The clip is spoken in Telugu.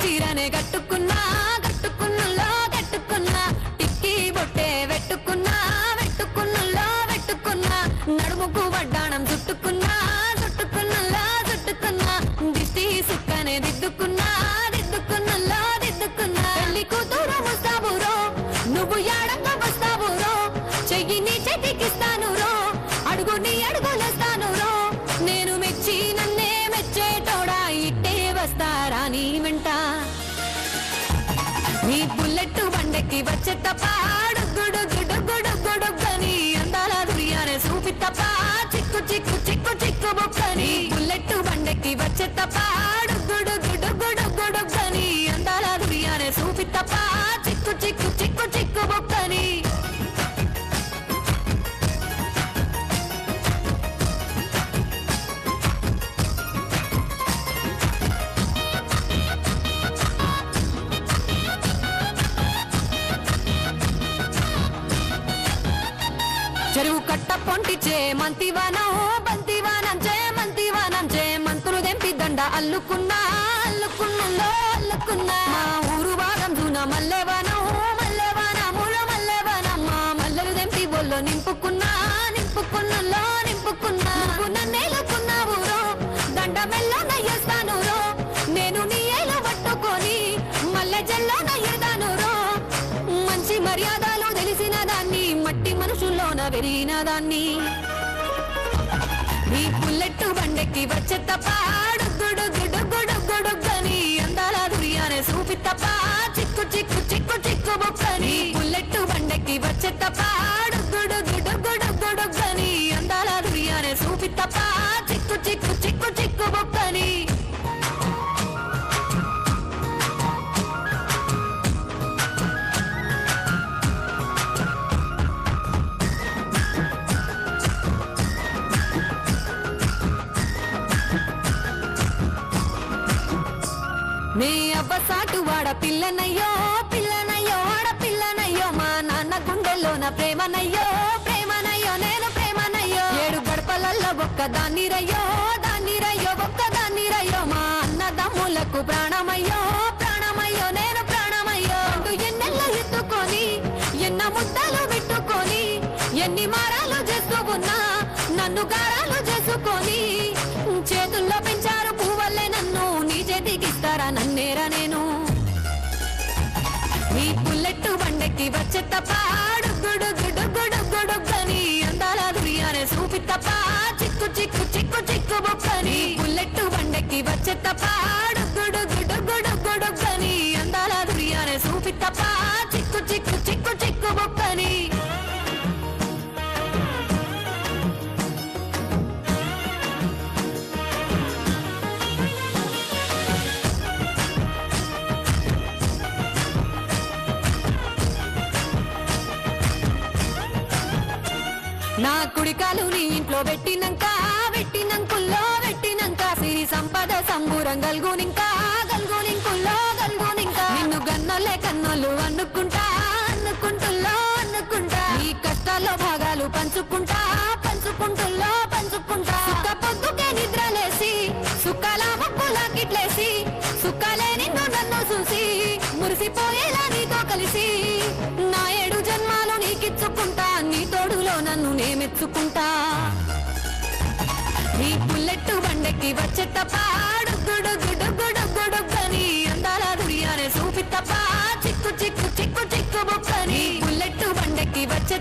చీరనే కట్టుకున్నా కట్టుకున్నలో కట్టుకున్నా టిక్కి బొట్టే పెట్టుకున్నా పెట్టుకున్నలో పెట్టుకున్నా నడుముకు వడ్డాణం చుట్టుకున్నా చుట్టుకున్నలో చుట్టుకున్నా దిష్టి సుక్కనే దిద్దుకున్నా దిద్దుకున్నలో దిద్దుకున్నా. పెళ్ళి కూతురు ముస్తాబురో నువ్వు ఏడంగా వస్తావురో చెయ్యి నీ చేతికిస్తాను వచ్చే తప్ప గుడు అందాల దుర్యానే చూపి తప్ప చిక్కు చిక్కు చిక్కు చిక్కు బొక్కని బుల్లెట్ బండెక్కి వచ్చే తప్ప చెరువు కట్ట పొంటిచే మంతివానం బంతివానం చే మంతివానం చే మంతులు దెంపి దండ అల్లుకున్నా అల్లుకున్నలో అల్లుకున్నా. మా ఊరు భాగం దూన మల్లెవానం మల్లెవానముల మల్లెవానం మా మల్లెలు దెంపి బొల్లో నింపుకున్నా. మనుషుల్లోన దాన్ని నీ బుల్లెట్ బండెక్కి వచ్చే తప్ప గుడు గుడు గుడు అందాల దుర్యానే చూపి తప్ప చిక్కు చిక్కు చిక్కు చిక్కు బొక్కని. బుల్లెట్ బండెక్కి వచ్చే తప్ప నీ అబ్బ సాటు వాడ పిల్లనయ్యో పిల్లనయ్యో వాడ పిల్లనయ్యో మా నాన్న గుండెలోన ప్రేమనయ్యో ప్రేమనయ్యో నేను ప్రేమనయ్యో. ఏడు గడపలల్లో ఒక్క దాన్ని రయ్యో దాన్ని రయ్యో ఒక్క దాన్ని రయ్యో మా అన్నదమ్ములకు ప్రాణమయ్యో ప్రాణమయ్యో నేను ప్రాణమయ్యో. అంటూ ఎన్నెల్లో ఎత్తుకొని ఎన్న ముద్దలు పెట్టుకొని ఎన్ని మారాలు చేస్తూ ఉన్నా నన్ను గారాలు చేసుకొని బండెక్కి వచ్చే పాడు గుడు గుడు గుడు గుడు గని అందాల దునియానే చూపి తప్ప చిక్కు చిక్కు చిక్కు చిక్కు బొక్కని. బుల్లెట్ బండెక్కి వచ్చే తప్ప నా కుడికాలు నీ ఇంట్లో పెట్టినంక పెట్టినంకుల్లో పెట్టినంక సిరి సంపద సంబూరం గల్గునింకా గల్గునింకుల్లో గల్గునింకా. నిన్ను గన్నోలే కన్నోలు అనుకుంటా అనుకుంటుల్లో అనుకుంటా ఈ కష్టాల్లో భాగాలు పంచుకుంటా పంచుకుంటుల్లో పంచుకుంటా. సుక్క పొద్దుకే నిద్రలేసి సుక్కల ముక్కులా కిట్లేసి సుక్కలే నిన్ను నన్ను చూసి మురిసిపోయేలా తెచ్చుకుంటా ఈ నీ బుల్లెట్ బండకి వచ్చే తప్ప గుడు గుడు గుడు గుడుగని అందాల దుర్యానే చూపి తప్ప చిక్కు చిక్కు చిక్కు చిక్కు బుక్కని. బుల్లెట్ బండకి వచ్చే